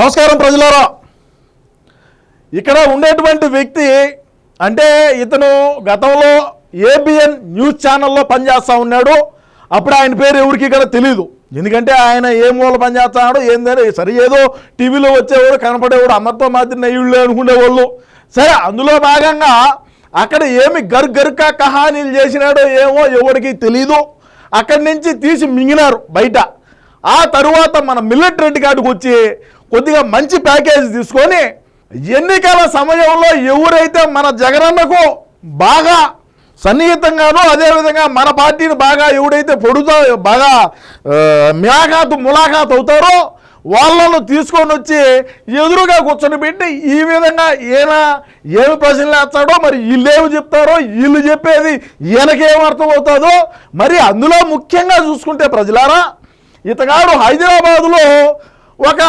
నమస్కారం ప్రజలారా. ఇక్కడ ఉండేటువంటి వ్యక్తి అంటే ఇతను గతంలో ఏబిఎన్ న్యూస్ ఛానల్లో పనిచేస్తూ ఉన్నాడు. అప్పుడు ఆయన పేరు ఎవరికి ఇక్కడ తెలియదు ఎందుకంటే ఆయన ఏ మూల పనిచేస్తున్నాడు ఏందని సరే ఏదో టీవీలో వచ్చేవాడు కనపడేవాడు అమ్మతో మాత్రం నయ్యుళ్ళు అనుకునేవాళ్ళు. సరే అందులో భాగంగా అక్కడ ఏమి గర్ గరుక కహానీలు చేసినాడో ఏమో ఎవరికి తెలీదు. అక్కడి నుంచి తీసి మింగినారు బయట. ఆ తరువాత మన మిల్లెట్ రెడ్డి కాడికి వచ్చి కొద్దిగా మంచి ప్యాకేజ్ తీసుకొని ఎన్నికల సమయంలో ఎవరైతే మన జగనన్నకు బాగా సన్నిహితంగానో అదేవిధంగా మన పార్టీని బాగా ఎవడైతే పొడుతో బాగా మేఘాతు ములాఖాతు అవుతారో వాళ్ళను తీసుకొని వచ్చి ఎదురుగా కూర్చొని పెట్టి ఈ విధంగా ఈయన ఏమి ప్రశ్నలు వేస్తాడో మరి వీళ్ళేమి చెప్తారో వీళ్ళు చెప్పేది ఈయనకేం మరి అందులో ముఖ్యంగా చూసుకుంటే ప్రజలారా ఇతగాడు హైదరాబాదులో ఒక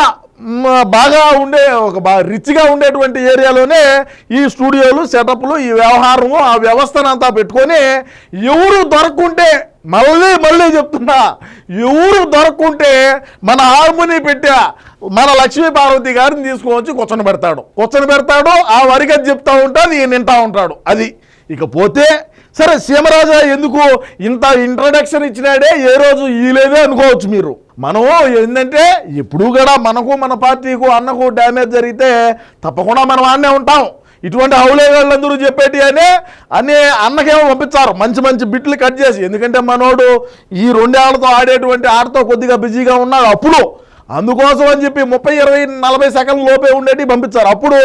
బాగా ఉండే ఒక బాగా రిచ్గా ఉండేటువంటి ఏరియాలోనే ఈ స్టూడియోలు సెటప్లు ఈ వ్యవహారము ఆ వ్యవస్థనంతా పెట్టుకొని ఎవరు దొరక్కుంటే మళ్ళీ మళ్ళీ చెప్తున్నా ఎవరు దొరక్కుంటే మన హార్మోని పెట్టా మన లక్ష్మీ పార్వతి గారిని తీసుకొని కూర్చొని పెడతాడు. కూర్చొని పెడతాడు ఆ వరిగది చెప్తా ఉంటాడు ఈయన నింటా ఉంటాడు. అది. ఇకపోతే సరే సీమరాజా ఎందుకు ఇంత ఇంట్రడక్షన్ ఇచ్చినాడే? ఏ రోజు ఈలేదే అనుకోవచ్చు మీరు. మనం ఏంటంటే ఎప్పుడు కూడా మనకు మన పార్టీకు అన్నకు డ్యామేజ్ జరిగితే తప్పకుండా మనం ఆడనే ఉంటాం. ఇటువంటి హౌలేగాళ్ళందరూ చెప్పేటి అని అన్ని అన్నకేమో పంపించారు. మంచి మంచి బిట్లు కట్ చేసి. ఎందుకంటే మనోడు ఈ రెండేళ్ళతో ఆడేటువంటి ఆటతో కొద్దిగా బిజీగా ఉన్నాడు అప్పుడు. అందుకోసం అని చెప్పి ముప్పై ఇరవై నలభై సెకండ్ల లోపే ఉండేటి పంపించారు. అప్పుడు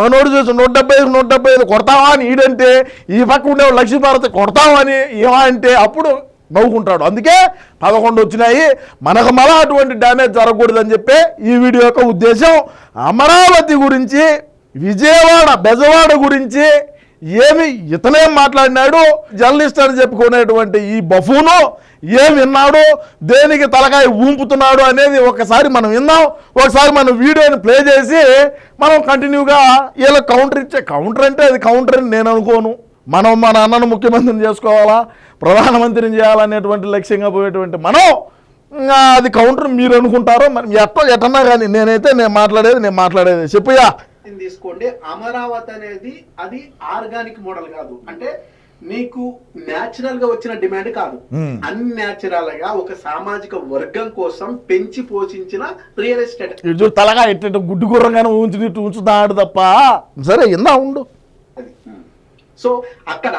మనోడు చూసి నూట డెబ్బై ఐదు నూట డెబ్బై ఐదు కొడతావా అని ఈడంటే ఈ పక్క ఉండే లక్ష్మీభారతి కొడతామని ఏమా అంటే అప్పుడు నవ్వుకుంటాడు. అందుకే పదకొండు వచ్చినాయి. మనకు మళ్ళా అటువంటి డ్యామేజ్ జరగకూడదని చెప్పి ఈ వీడియో యొక్క ఉద్దేశం అమరావతి గురించి విజయవాడ బెజవాడ గురించి ఏమి ఇతనేం మాట్లాడినాడు జర్నలిస్ట్ అని చెప్పుకునేటువంటి ఈ బఫూను ఏం విన్నాడు దేనికి తలకాయ ఊంపుతున్నాడు అనేది ఒకసారి మనం విన్నాం ఒకసారి మనం వీడియోని ప్లే చేసి మనం కంటిన్యూగా వీళ్ళ కౌంటర్ ఇచ్చే కౌంటర్ అంటే అది కౌంటర్ అని నేను అనుకోను. మనం మన అన్నను ముఖ్యమంత్రిని చేసుకోవాలా ప్రధానమంత్రిని చేయాలనేటువంటి లక్ష్యంగా పోయేటువంటి మనం అది కౌంటర్ మీరు అనుకుంటారో మనం ఎట్ట ఎట్టన్నా కానీ నేనైతే నేను మాట్లాడేది నేను మాట్లాడేది చెప్పుయా తీసుకోండి. అమరావతి అనేది అది ఆర్గానిక్ మోడల్ కాదు. అంటే నీకు న్యాచురల్గా వచ్చిన డిమాండ్ కాదు. అన్యాచురల్గా ఒక సామాజిక వర్గం కోసం పెంచి పోషించిన రియల్ ఎస్టేట్. తలగా ఎట్ట గుడ్డు గుర్రంగానే ఉంచుతాడు తప్ప. సరే ఇందా ఉండు. సో అక్కడ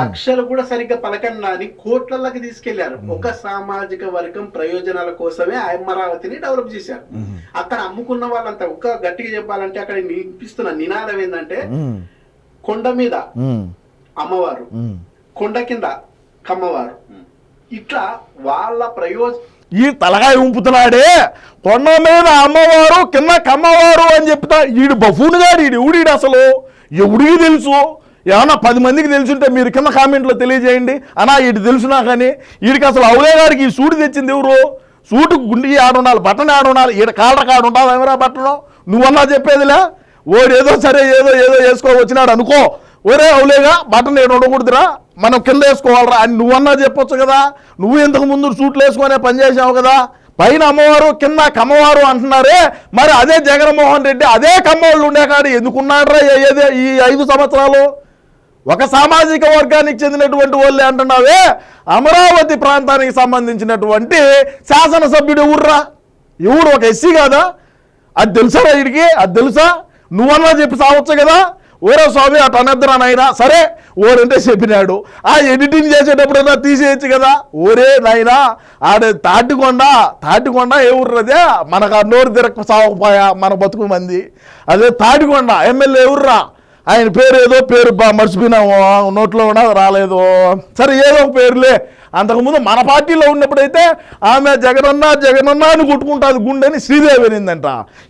లక్షలు కూడా సరిగ్గా పలకండా అని కోట్లకి తీసుకెళ్ళారు. ఒక సామాజిక వర్గం ప్రయోజనాల కోసమే ఆ అమరావతిని డెవలప్ చేశారు. అక్కడ అమ్ముకున్న వాళ్ళంతా ఒక గట్టిగా చెప్పాలంటే అక్కడ వినిపిస్తున్న నినాదం ఏంటంటే కొండ మీద అమ్మవారు. కొండ కింద కమ్మవారు. ఇట్లా వాళ్ళ ప్రయోజ ఈ తలకాయ ఉంపుతున్నాడే కొండ మీద అమ్మవారు కింద కమ్మవారు అని చెప్తా. ఈడు బఫూన్ గాడు ఈడు ఎవడీడు అసలు? ఎవడికి తెలుసు? ఏమన్నా పది మందికి తెలుసుంటే మీరు కింద కామెంట్లో తెలియజేయండి. అనా ఇటు తెలుసునా కానీ వీడికి అసలు అవులే గారికి ఈ సూటు తెచ్చింది ఎవరు? సూటు గుండి ఆడుండాలి బట్టన్ ఆడుండాలి ఈడ కాళ్ళ కాడు ఉండాలి బట్టను నువ్వన్నా చెప్పేదిలే? ఓడేదో సరే ఏదో ఏదో వేసుకో వచ్చినాడు అనుకో. ఒరే అవులేగా బటన్ ఏడు ఉండకూడదురా? మనం కింద వేసుకోవాలరా అని నువ్వన్నా చెప్పొచ్చు కదా? నువ్వు ఇంతకు ముందు సూట్లు వేసుకునే పని చేసావు కదా? పైన అమ్మవారు కింద కమ్మవారు అంటున్నారే. మరి అదే జగన్మోహన్ రెడ్డి అదే కమ్మవాళ్ళు ఉండే కాడు ఎందుకున్నాడ్రా? ఏదే ఈ ఐదు సంవత్సరాలు? ఒక సామాజిక వర్గానికి చెందినటువంటి వాళ్ళే అంటున్నావే? అమరావతి ప్రాంతానికి సంబంధించినటువంటి శాసనసభ్యుడు ఎవరురా? ఎవరు ఒక ఎస్సీ కాదా? అది తెలుసా వీడికి? అది తెలుసా? నువ్వన్నా చెప్పి సావచ్చు కదా? ఓరే స్వామి అటు అనద్దరా నాయనా. సరే ఓరంటే చెప్పినాడు. ఆ ఎడిటింగ్ చేసేటప్పుడైనా తీసేయచ్చు కదా? ఓరే నాయనా ఆడ తాటికొండ తాటికొండ ఏ ఊర్రదే మనకు ఆ నోరు తిరగ సాగకపోయా మన బతుకు మంది. అదే తాటికొండ ఎమ్మెల్యే ఎవర్రా? ఆయన పేరు ఏదో పేరు బా- మర్చిపోయినాము. నోట్లో కూడా రాలేదు. సరే ఏదో ఒక పేరులే. అంతకుముందు మన పార్టీలో ఉన్నప్పుడైతే ఆమె జగనన్న జగనన్న అని కొట్టుకుంటుంది గుండెని శ్రీదేవి అనిందంట.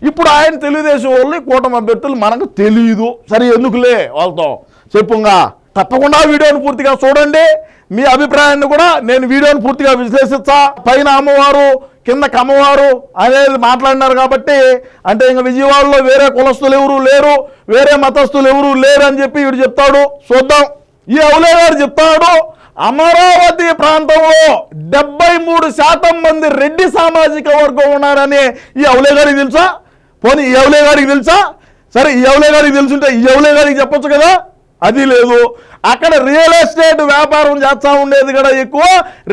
ఇప్పుడు ఆయన తెలుగుదేశం వాళ్ళు కూటమి అభ్యర్థులు మనకు తెలియదు సరే ఎందుకులే వాళ్ళతో? చెప్పుగా. తప్పకుండా వీడియోని పూర్తిగా చూడండి. మీ అభిప్రాయాన్ని కూడా నేను వీడియోని పూర్తిగా విశ్లేషిస్తా. పైన అమ్మవారు కింద కమ్మవారు అనేది మాట్లాడినారు కాబట్టి అంటే ఇంకా విజయవాడలో వేరే కులస్తులు ఎవరు లేరు వేరే మతస్థులు ఎవరు లేరు అని చెప్పి వీడు చెప్తాడు. చూద్దాం. ఈ అవులే గారు చెప్తాడు అమరావతి ప్రాంతంలో డెబ్బై మూడు శాతం మంది రెడ్డి సామాజిక వర్గం ఉన్నారని ఈ అవులే గారికి తెలుసా? పోనీ ఈ ఎవలే గారికి తెలుసా? సరే ఈ అవులే గారికి తెలుసుంటే ఈ ఎవలే గారికి చెప్పొచ్చు కదా? అది లేదు. అక్కడ రియల్ ఎస్టేట్ వ్యాపారం చేస్తా ఉండేది కూడా ఎక్కువ.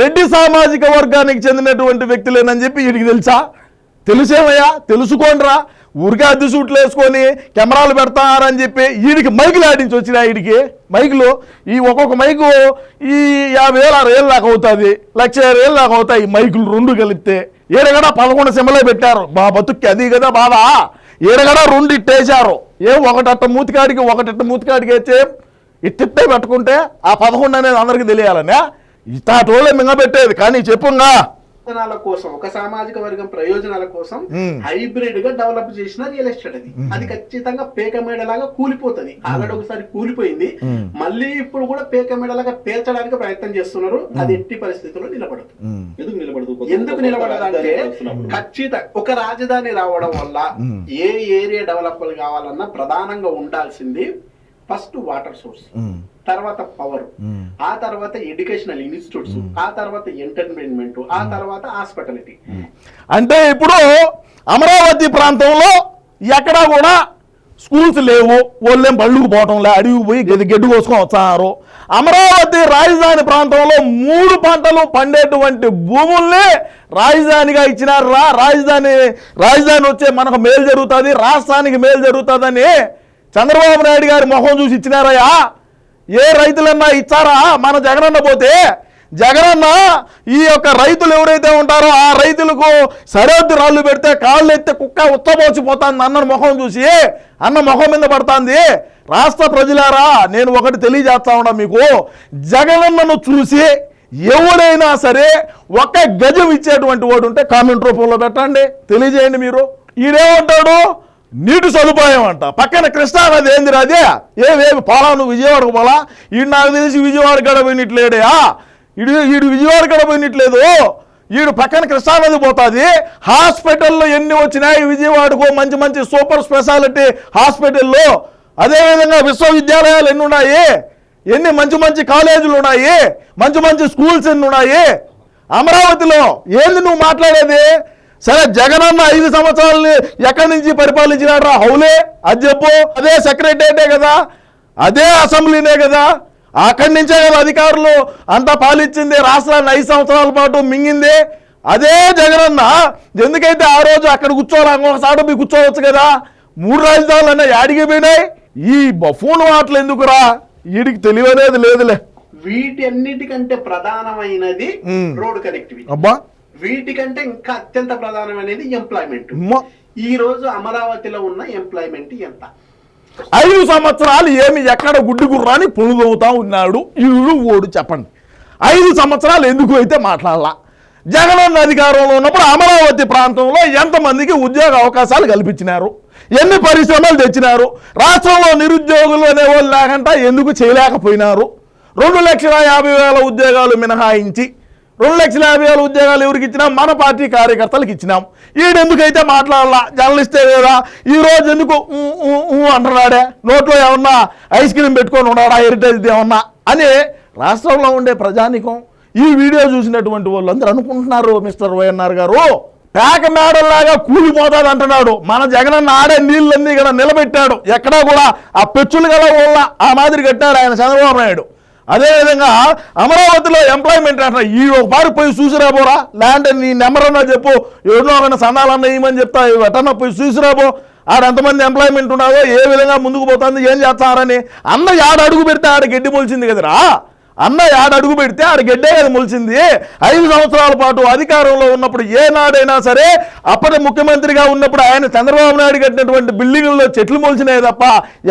రెడ్డి సామాజిక వర్గానికి చెందినటువంటి వ్యక్తులేనని చెప్పి వీడికి తెలుసా? తెలుసేమయ్యా? తెలుసుకోండిరా. ఊరికే అద్దె సూట్లు వేసుకొని కెమెరాలు పెడతారని చెప్పి వీడికి మైకులు ఆడించి వచ్చినా వీడికి. మైకులు. ఈ ఒక్కొక్క మైకు ఈ యాభై వేలు అరవై వేలు దాకా అవుతుంది. లక్ష ఇరవై వేలు దాకా అవుతాయి ఈ మైకులు రెండు కలిపితే. ఏడగడ పదకొండు సిమలే పెట్టారు. బా బతుక్కి అది కదా బాధ. ఏడగడ రెండు ఇట్టేశారు. ఏం ఒకటట్ట మూతికాడికి ఒకటట్ట మూతికాడికి అయితే ఇట్టిట్టే పెట్టుకుంటే ఆ పదకొండు అనేది అందరికీ తెలియాలనే? ఇటాటోళ్ళే మింగబెట్టేది. కానీ చెప్పుగా ప్రయోజనాల కోసం ఒక సామాజిక వర్గం ప్రయోజనాల కోసం. హైబ్రిడ్గా డెవలప్ చేసిన రియల్ ఎస్టేట్ అది. అది ఖచ్చితంగా పేక మేడలాగా కూలిపోతది. ఆల్రెడీ ఒకసారి కూలిపోయింది. మళ్ళీ ఇప్పుడు కూడా పేక మేడలాగా పేల్చడానికి ప్రయత్నం చేస్తున్నారు. అది ఎట్టి పరిస్థితుల్లో నిలబడదు. ఎందుకు నిలబడదు? ఎందుకు నిలబడదంటే ఖచ్చితంగా ఒక రాజధాని రావడం వల్ల ఏ ఏరియా డెవలప్ కావాలన్నా ప్రధానంగా ఉండాల్సింది ఫస్ట్ వాటర్ సోర్స్ తర్వాత పవర్ ఆ తర్వాత ఎడ్యుకేషనల్ ఇన్స్టిట్యూట్స్ ఆ తర్వాత ఎంటర్టైన్మెంట్ ఆ తర్వాత హాస్పిటాలిటీ అంటే ఇప్పుడు అమరావతి ప్రాంతంలో ఎక్కడా కూడా స్కూల్స్ లేవు. వాళ్ళేం బళ్ళుకు పోవటం లే అడవికి పోయి గది గడ్డి కోసుకొని వస్తున్నారు. అమరావతి రాజధాని ప్రాంతంలో మూడు పంటలు పండేటువంటి భూముల్ని రాజధానిగా ఇచ్చినారు. రా రాజధాని రాజధాని వచ్చే మనకు మేలు జరుగుతుంది రాష్ట్రానికి మేలు జరుగుతుందని చంద్రబాబు నాయుడు గారి మొహం చూసి ఇచ్చినారయ్యా. ఏ రైతులన్నా ఇచ్చారా? మన జగనన్న పోతే జగనన్న ఈ యొక్క రైతులు ఎవరైతే ఉంటారో ఆ రైతులకు సరిహద్దు రాళ్ళు పెడితే కాళ్ళు ఎత్తే కుక్క ఉత్తపోసిపోతాంది అన్న ముఖం చూసి అన్న ముఖం మీద పడుతుంది. రాష్ట్ర ప్రజలారా నేను ఒకటి తెలియజేస్తా ఉన్నా మీకు. జగనన్నను చూసి ఎవడైనా సరే ఒక గజం ఇచ్చేటువంటి వాడు ఉంటే కామెంట్ రూపంలో పెట్టండి. తెలియజేయండి మీరు. ఈడేమంటాడు? నీటి సదుపాయం అంట. పక్కన కృష్ణానది ఏంది అదే? ఏవేమి పోలా నువ్వు విజయవాడకు పోలా? ఈడు నాకు తెలిసి విజయవాడ గడ పోయినట్లేడయా ఈడు ఈడు విజయవాడ గడ పోయినట్లేదు. ఈడు పక్కన కృష్ణానది పోతుంది. హాస్పిటల్లో ఎన్ని వచ్చినాయి? విజయవాడకు మంచి మంచి సూపర్ స్పెషాలిటీ హాస్పిటల్లో. అదేవిధంగా విశ్వవిద్యాలయాలు ఎన్ని ఉన్నాయి? ఎన్ని మంచి మంచి కాలేజీలు ఉన్నాయి? మంచి మంచి స్కూల్స్ ఎన్ని ఉన్నాయి? అమరావతిలో ఏంది నువ్వు మాట్లాడేది? సరే జగనన్న ఐదు సంవత్సరాలని ఎక్కడి నుంచి పరిపాలించినాడు రా హౌలే అది చెప్పు. అదే సెక్రటేరియటే కదా. అదే అసెంబ్లీనే కదా. అక్కడి నుంచే కదా అధికారులు అంతా పాలించింది రాష్ట్రాన్ని ఐదు సంవత్సరాల పాటు మింగింది. అదే జగనన్న. ఎందుకైతే ఆ రోజు అక్కడ కూర్చోవాలి? ఇంకొకసారి పోయి కూర్చోవచ్చు కదా. మూడు రాజధానులు అన్న యాడికి పోయినాయి. ఈ బఫూన్ మాటలు ఎందుకురా? వీడికి తెలియనేది లేదులే. వీటి అన్నిటికంటే ప్రధానమైనది. Road connectivity. అబ్బా. వీటికంటే ఇంకా అత్యంత ప్రధానమైనది ఎంప్లాయ్మెంట్. ఈ రోజు అమరావతిలో ఉన్న ఎంప్లాయ్మెంట్ ఎంత? ఐదు సంవత్సరాలు ఏమి ఎక్కడ గుడ్డి గుర్రాని పొనుదవుతా ఉన్నాడు? ఈడు ఓడు చెప్పండి. ఐదు సంవత్సరాలు ఎందుకు అయితే మాట్లాడాల? జగనన్న అధికారంలో ఉన్నప్పుడు అమరావతి ప్రాంతంలో ఎంతమందికి ఉద్యోగ అవకాశాలు కల్పించినారు? ఎన్ని పరిశ్రమలు తెచ్చినారు? రాష్ట్రంలో నిరుద్యోగులు అనేవాళ్ళు లేకుండా ఎందుకు చేయలేకపోయినారు? రెండు లక్షల యాభై వేల ఉద్యోగాలు మినహాయించి రెండు లక్షల యాభై వేల ఉద్యోగాలు ఎవరికి ఇచ్చినాం? మన పార్టీ కార్యకర్తలకు ఇచ్చినాం. ఈడెందుకైతే మాట్లాడాలా? జర్నలిస్టే కదా ఈ ఎందుకు ఊ, ఊ, అంటున్నాడే? నోట్లో ఏమన్నా ఐస్ క్రీమ్ పెట్టుకొని ఉన్నాడా? హెరిటేజ్ ఏమన్నా? అని రాష్ట్రంలో ఉండే ప్రజానికం ఈ వీడియో చూసినటువంటి వాళ్ళందరూ అనుకుంటున్నారు మిస్టర్ వైఎన్ఆర్ గారు. పేక మేడల్లాగా కూలిపోతాడు అంటున్నాడు. మన జగనన్న ఆడే నీళ్ళన్నీ కూడా నిలబెట్టాడు. ఎక్కడా కూడా ఆ పెచ్చులు గల వల్ల ఆ మాదిరి కట్టాడు ఆయన చంద్రబాబు నాయుడు. అదేవిధంగా అమరావతిలో ఎంప్లాయ్మెంట్ అంట ఈ ఒక పారు పోయి చూసిరాబోరా? ల్యాండ్ నీ నెంబర్ అన్నా చెప్పు. ఎవరినో ఒక సందాలన్నా ఇవ్వమని చెప్తా. ఎటన్నా పోయి చూసిరాబో. ఆడ ఎంతమంది ఎంప్లాయ్మెంట్ ఉన్నారో ఏ విధంగా ముందుకు పోతుంది ఏం చేస్తారని అన్న ఆడ అడుగు పెడితే ఆడ గడ్డి మొలిచింది కదరా? అన్న ఆడ అడుగు పెడితే ఆడ గడ్డే కదా మొలిచింది. ఐదు సంవత్సరాల పాటు అధికారంలో ఉన్నప్పుడు ఏనాడైనా సరే అప్పటి ముఖ్యమంత్రిగా ఉన్నప్పుడు ఆయన చంద్రబాబు నాయుడు కట్టినటువంటి బిల్డింగుల్లో చెట్లు మొలిచినాయి తప్ప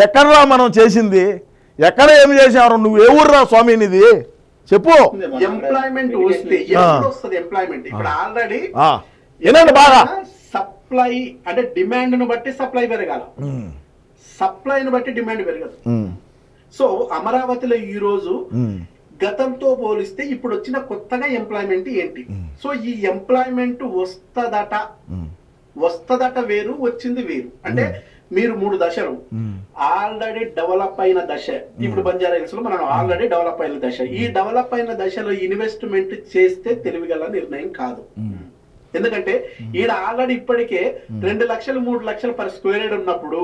ఎక్కడరా మనం చేసింది? ఎక్కడ ఏమి చేశారు? నువ్వు ఏ ఊర్రా స్వామి నీది? చెప్పు. ఎంప్లాయ్మెంట్ వస్తే ఎప్పుడు వస్తుంది ఎంప్లాయ్మెంట్ ఇప్పుడు ఆల్రెడీ ఆ, వినండి బాగా. సప్లై అంటే డిమాండ్ను బట్టి సప్లై పెరగాల. ఉమ్, సప్లైని బట్టి డిమాండ్ పెరగదు. సో అమరావతిలో ఈ రోజు గతంతో పోలిస్తే ఇప్పుడు వచ్చిన కొత్తగా ఎంప్లాయ్మెంట్ ఏంటి? సో ఈ ఎంప్లాయ్మెంట్ వస్తదట. వస్తదట వేరు వచ్చింది వేరు. అంటే మీరు మూడు దశలు. ఆల్రెడీ డెవలప్ అయిన దశ. ఇప్పుడు బంజారా హిల్స్లో మనం ఆల్రెడీ డెవలప్ అయిన దశ. ఈ డెవలప్ అయిన దశలో ఇన్వెస్ట్మెంట్ చేస్తే తెలివిగల నిర్ణయం కాదు. ఎందుకంటే ఈడ ఆల్రెడీ ఇప్పటికే రెండు లక్షలు మూడు లక్షలు పర్ స్క్వేర్ యార్డ్ ఉన్నప్పుడు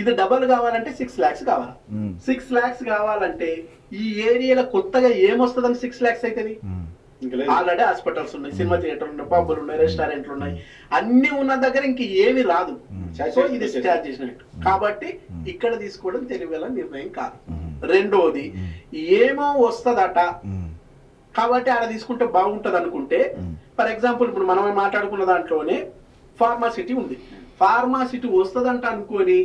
ఇది డబల్ కావాలంటే సిక్స్ లాక్స్ కావాలి. సిక్స్ లాక్స్ కావాలంటే ఈ ఏరియాలో కొత్తగా ఏమొస్తుందని సిక్స్ లాక్స్ అవుతుంది ఆల్రెడీ హాస్పిటల్స్ ఉన్నాయి సినిమా థియేటర్ ఉన్నాయి పబ్బులు ఉన్నాయి రెస్టారెంట్లు ఉన్నాయి. అన్ని ఉన్న దగ్గర ఇంక ఏమి రాదు. సో ఇది స్టార్ట్ చేసినట్టు. కాబట్టి ఇక్కడ తీసుకోవడం తెలివేల నిర్ణయం కాదు. రెండోది ఏమో వస్తదట. కాబట్టి ఆడ తీసుకుంటే బాగుంటది అనుకుంటే ఫర్ ఎగ్జాంపుల్ ఇప్పుడు మనమే మాట్లాడుకున్న దాంట్లోనే ఫార్మాసిటీ ఉంది. ఫార్మాసిటీ వస్తదంట అనుకొని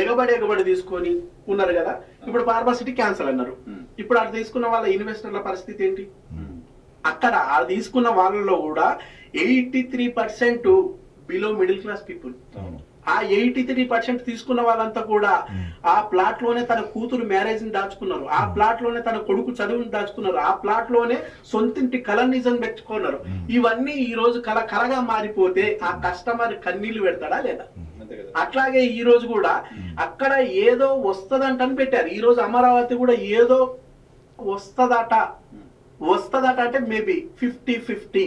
ఎగబడి ఎగబడి తీసుకొని ఉన్నారు కదా. ఇప్పుడు ఫార్మాసిటీ క్యాన్సల్ అన్నారు. ఇప్పుడు అక్కడ తీసుకున్న వాళ్ళ ఇన్వెస్టర్ల పరిస్థితి ఏంటి? అక్కడ తీసుకున్న వాళ్ళలో కూడా eighty three percent below middle class people ఆ ఎయిటీ త్రీ పర్సెంట్ తీసుకున్న వాళ్ళంతా కూడా ఆ ప్లాట్లోనే తన కూతురు మ్యారేజ్ని దాచుకున్నారు. ఆ ప్లాట్లోనే తన కొడుకు చదువుని దాచుకున్నారు. ఆ ప్లాట్లోనే సొంతింటి కళ నిజం పెట్టుకున్నారు ఇవన్నీ ఈ రోజు కళ కలగా మారిపోతే ఆ కస్టమర్ కన్నీళ్ళు పెడతాడా లేదా? అట్లాగే ఈ రోజు కూడా అక్కడ ఏదో వస్తదంటని పెట్టారు. ఈ రోజు అమరావతి కూడా ఏదో వస్తదట వస్తదట అంటే మేబీ ఫిఫ్టీ ఫిఫ్టీ.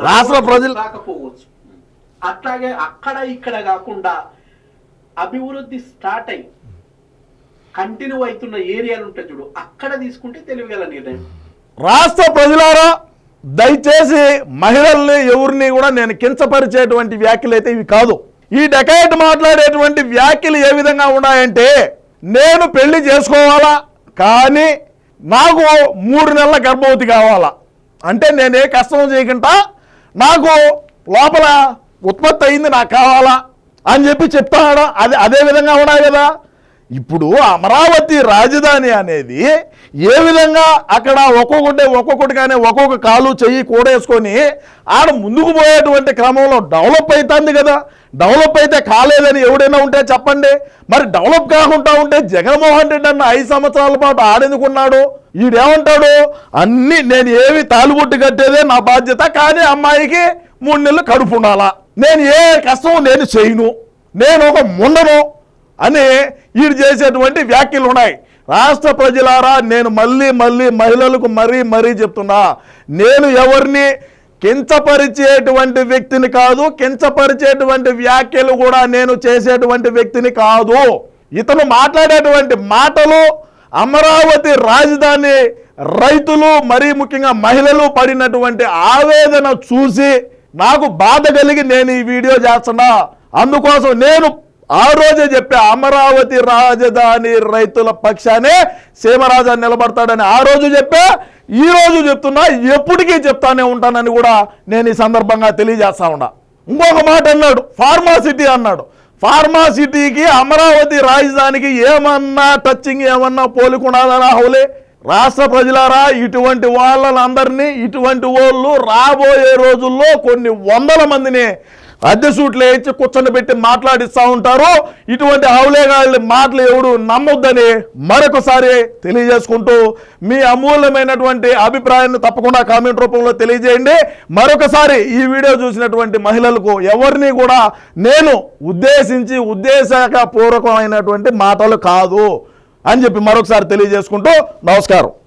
రాష్ట్ర ప్రజలు- రాకపోవచ్చు. అట్లాగే అక్కడ ఇక్కడ కాకుండా అభివృద్ధి స్టార్ట్ అయ్యి కంటిన్యూ అవుతున్న ఏరియాలు ఉంటాయి చూడు అక్కడ తీసుకుంటే తెలివిగల నిర్ణయం. రాష్ట్ర ప్రజలారా దయచేసి మహిళల్ని ఎవరిని కూడా నేను కించపరిచేటువంటి వ్యాఖ్యలు అయితే ఇవి కాదు. ఈ డెకైట్ మాట్లాడేటువంటి వ్యాఖ్యలు ఏ విధంగా ఉన్నాయంటే నేను పెళ్ళి చేసుకోవాలా? కానీ నాకు మూడు నెలల గర్భవతి కావాలా? అంటే నేనే కష్టం చేయకుండా నాకు లోపల ఉత్పత్తి అయింది నాకు కావాలా? అని చెప్పి చెప్తాడా అది అదే విధంగా ఉన్నాయి కదా? ఇప్పుడు అమరావతి రాజధాని అనేది ఏ విధంగా అక్కడ ఒక్కొక్కటి ఒక్కొక్కటిగానే ఒక్కొక్క కాలు చెయ్యి కూడేసుకొని ఆడ ముందుకు పోయేటువంటి క్రమంలో డెవలప్ అవుతుంది కదా. డెవలప్ అయితే కాలేదని ఎవడైనా ఉంటే చెప్పండి. మరి డెవలప్ కాకుండా ఉంటే జగన్మోహన్ రెడ్డి అన్న ఐదు సంవత్సరాల పాటు ఆడెందుకున్నాడు? ఈడేమంటాడు? అన్ని నేను ఏమి తాలుబొట్టు కట్టేదే నా బాధ్యత కానీ అమ్మాయికి మూడు నెలలు కడుపు ఉండాలా? నేను ఏ కష్టం నేను చేయను. నేను ఒక ముండను అని వీడు చేసేటువంటి వ్యాఖ్యలు ఉన్నాయి. రాష్ట్ర ప్రజలారా నేను మళ్ళీ మళ్ళీ మహిళలకు మరీ మరీ చెప్తున్నా. నేను ఎవరిని కించపరిచేటువంటి వ్యక్తిని కాదు కించపరిచేటువంటి వ్యాఖ్యలు కూడా నేను చేసేటువంటి వ్యక్తిని కాదు. ఇతను మాట్లాడేటువంటి మాటలు అమరావతి రాజధాని రైతులు మరీ ముఖ్యంగా మహిళలు పడినటువంటి ఆవేదన చూసి నాకు బాధ కలిగి నేను ఈ వీడియో చేస్తున్నా. అందుకోసం నేను ఆ రోజే చెప్పే అమరావతి రాజధాని రైతుల పక్షానే సీమరాజా నిలబడతాడని ఆ రోజు చెప్పా ఈ రోజు చెప్తున్నా ఎప్పటికీ చెప్తానే ఉంటానని కూడా నేను ఈ సందర్భంగా తెలియజేస్తా ఉన్నా. ఇంకొక మాట అన్నాడు ఫార్మాసిటీ అన్నాడు. ఫార్మాసిటీకి అమరావతి రాజధానికి ఏమన్నా టచింగ్ ఏమన్నా పోలుకున్నాదని హౌలే? రాష్ట్ర ప్రజలారా ఇటువంటి వాళ్ళందరినీ ఇటువంటి వాళ్ళు రాబోయే రోజుల్లో కొన్ని వందల మందిని అద్దె సూట్లు వేయించి కూర్చొని పెట్టి మాట్లాడిస్తూ ఉంటారు. ఇటువంటి అవలేగాళ్ళ మాటలు ఎవడు నమ్మొద్దని మరొకసారి తెలియజేసుకుంటూ మీ అమూల్యమైనటువంటి అభిప్రాయాన్ని తప్పకుండా కామెంట్ రూపంలో తెలియజేయండి. మరొకసారి ఈ వీడియో చూసినటువంటి మహిళలకు ఎవరిని కూడా నేను ఉద్దేశించి ఉద్దేశపూర్వకమైనటువంటి మాటలు కాదు. అని చెప్పి మరొకసారి తెలియజేసుకుంటూ నమస్కారం.